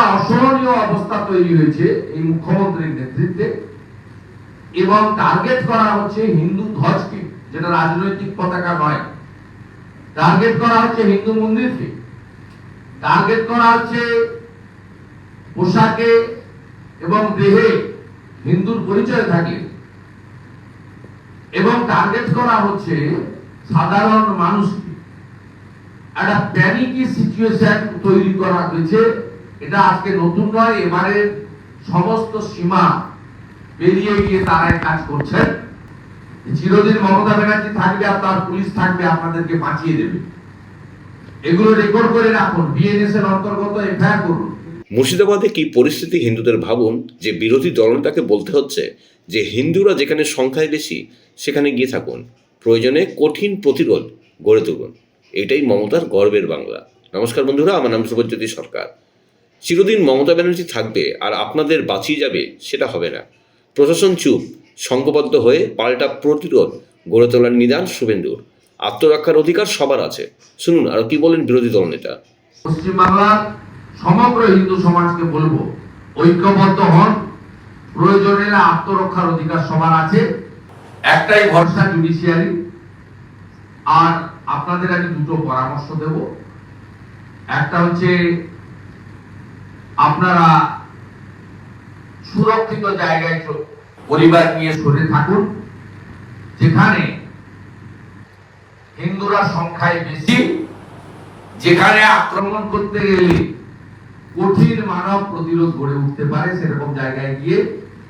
একটা অসহনীয় অবস্থা তৈরি হয়েছে এই মুখ্যমন্ত্রীর নেতৃত্বে। এবং টার্গেট করা হচ্ছে হিন্দু ধ্বজকে, যেটা রাজনৈতিক পতাকা নয়। টার্গেট করা হচ্ছে হিন্দু মন্দিরকে। টার্গেট করা হচ্ছে পোশাকে এবং দেহে হিন্দুর পরিচয় থাকে এবং টার্গেট করা হচ্ছে সাধারণ মানুষকে। একটা প্যানিকি সিচুয়েশন তৈরি করা হয়েছে। এটা আজকে নতুন নয়, এবারে সমস্ত সীমা পেরিয়ে গিয়ে তারা কাজ করছেন। চিরদিন মমতা ব্যানার্জি থাকবে আর তার পুলিশ থাকবে, আপনাদেরকে বাঁচিয়ে দেবে। এগুলো রেকর্ড করে রাখুন বিএনএস এর অন্তর্গত এফআইআর করুন। মুর্শিদাবাদে কি পরিস্থিতি হিন্দুদের ভাবুন? যে বিরোধী দলনেতাকে বলতে হচ্ছে যে হিন্দুরা যেখানে সংখ্যায় বেশি, সেখানে গিয়ে থাকুন। প্রয়োজনে কঠিন প্রতিরোধ গড়ে তুলুন। এটাই মমতার গর্বের বাংলা। নমস্কার বন্ধুরা, আমার নাম শুভজ্যোতি সরকার। চিরদিন মমতা ব্যানার্জি থাকবে আর আপনাদের বাঁচিয়ে যাবে সেটা হবে না। প্রশাসন চুপ, সংঘবদ্ধ হয়ে পাল্টা প্রতিরোধ গড়ে তোলার নিদান শুভেন্দুর। আত্মরক্ষার অধিকার সবার আছে। শুনুন, আর কি বলেন বিরোধী দলনেতা পশ্চিমবাংলার সমগ্র হিন্দু সমাজকে বলব, ঐক্যবদ্ধ হন। প্রয়োজনে আত্মরক্ষার অধিকার সবার আছে। একটাই ভরসা জুডিশিয়ারি আর আপনাদের আমি দুটো পরামর্শ দেব। একটা হচ্ছে আপনারা সুরক্ষিত জায়গায় পরিবার নিয়ে সরে থাকুন। যেখানে হিন্দুরা সংখ্যায় বেশি, যেখানে আক্রমণ করতে গেলে কঠিন মানব প্রতিরোধ গড়ে উঠতে পারে, সেরকম জায়গায় গিয়ে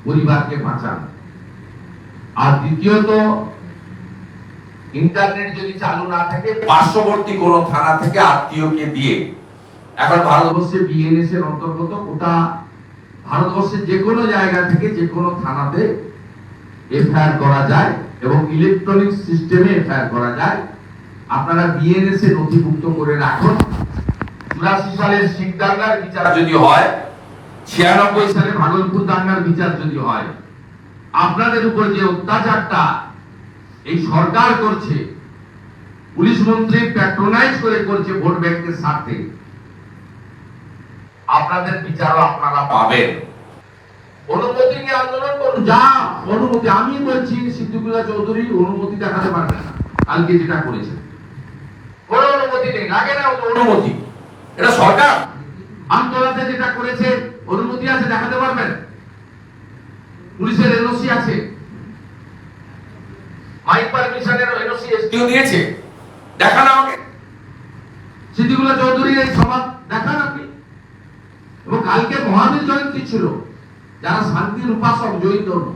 পরিবারকে বাঁচান। আর দ্বিতীয়ত, ইন্টারনেট যদি চালু না থাকে, পার্শ্ববর্তী কোন থানা থেকে আত্মীয়কে দিয়ে এখন ভারতবর্ষে বিএনএস এর অন্তর্গত ওটা ভারতবর্ষের যে কোনো জায়গা থেকে যে কোনো থানাতে এফআইআর করা যায় এবং ইলেকট্রনিক সিস্টেমে এফআইআর করা যায়। আপনারা বিএনএস এ নথিভুক্ত করে রাখুন। চুরাশি সালের শিখ দাঙ্গার বিচার যদি হয়, ছিয়ানব্বই সালে ভাগলপুর দাঙ্গার বিচার যদি হয়, আপনাদের উপর যে অত্যাচারটা এই সরকার করছে, পুলিশ মন্ত্রী প্যাট্রোনাইজ করে করছে ভোট ব্যাংকের স্বার্থে আপনাদের বিচারও আপনারা পাবেন। অনুমতি নিয়ে আন্দোলন করুন। যা অনুমতি আমি বলছি সিদ্দিকুল্লাহ চৌধুরী অনুমতি দেখাতে পারবে না। কালকে যেটা করেছে। কোনো অনুমতি নেই লাগে না অনুমতি। এটা সরকার। আন্তরাতে যেটা করেছে অনুমতি আছে দেখাতে পারবেন? পুলিশের এনওসি আছে। মাইক পারমিশনের এনওসি এসডিও দিয়েছে দেখান আমাকে। সিদ্দিকুল্লাহ চৌধুরীর এই সমাজ কালকে মহাবীর জয়ন্তী ছিল। যারা শান্তির উপাসক, জয়ী ধর্ম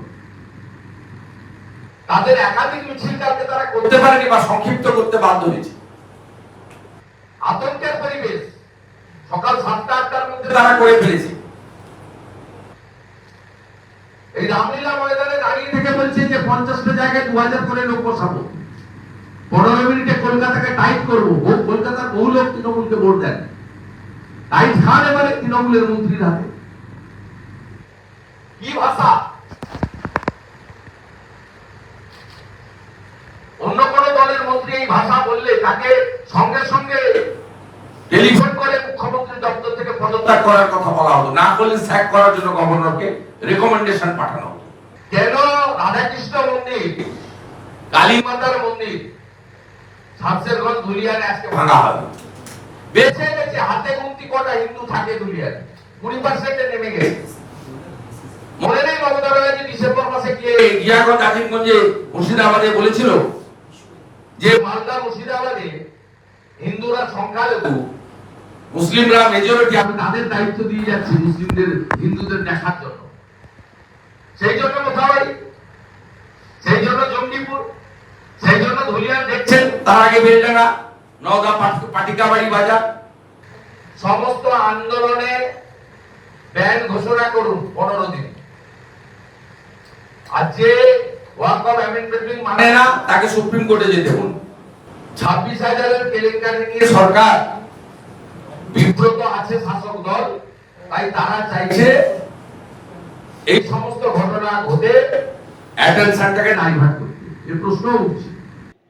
তাদের একাধিক মিছিল কালকে তারা করতে পারেনি বা সংক্ষিপ্ত করতে বাধ্য হয়েছে। আতঙ্কের পরিবেশ সকাল সাতটা আটটার মধ্যে তারা করে ফেলেছে। এই রামলীলা ময়দানে দাঁড়িয়ে থেকে বলছে যে পঞ্চাশটা জায়গায় দু হাজার করে লোক বসাবো। পনেরো মিনিটে কলকাতাকে টাইট করব। কলকাতার বহু লোক তৃণমূলকে ভোট দেন। টাইট খান এবারে তৃণমূলের মন্ত্রীর হাতে। কি ভাষা? অন্য কোন দলের মন্ত্রী এই ভাষা বললে তাকে সঙ্গে সঙ্গে টেলিফোন করে মুখ্যমন্ত্রী দপ্তর থেকে পদত্যাগ করার কথা বলা হতো না করলে স্যাক করার জন্য গভর্নরকে রেকমেন্ডেশন পাঠানো হতো কেন? রাধাকৃষ্ণ মন্দির কালী মাতার মন্দির শামসেরগঞ্জ ধুলিয়ানে আজকে ভাঙা হবে বেছে বেছে হাতে গুনতি কটা হিন্দু থাকে ধুলিয়ানে কুড়ি পার্সেন্টে নেমে গেছে। মনে নেই মমতা ব্যানার্জি ডিসেম্বর মাসে গিয়ে গিয়াগঞ্জ আজিমগঞ্জে মুর্শিদাবাদে বলেছিল যে মালদা মুর্শিদাবাদে হিন্দুরা সংখ্যালঘু, মুসলিমরা মেজরিটি আমি তাদের দায়িত্ব দিয়ে যাচ্ছি মুসলিমদের, হিন্দুদের দেখার জন্য। সেই জন্য মোথাবাড়ি সেই জন্য জঙ্গিপুর, সেই জন্য ধুলিয়ান দেখছেন, তার আগে বেলডাঙ্গা। নওগাঁ পাট- পাটিকাবাড়ি বাজার। সমস্ত আন্দোলনে ব্যান ঘোষণা করুন পনেরো দিন। আর যে ওয়াক অফ অ্যামেন্ডমেন্ট মানে না তাকে সুপ্রিম কোর্টে যেতে বলুন। ছাব্বিশ হাজারের কেলেঙ্কারি নিয়ে সরকার। বিব্রত আছে শাসক দল তাই তারা চাইছে এই সমস্ত ঘটনা ঘটে অ্যাটেনশনটাকে ডাইভার্ট করতে এই প্রশ্ন উঠছে।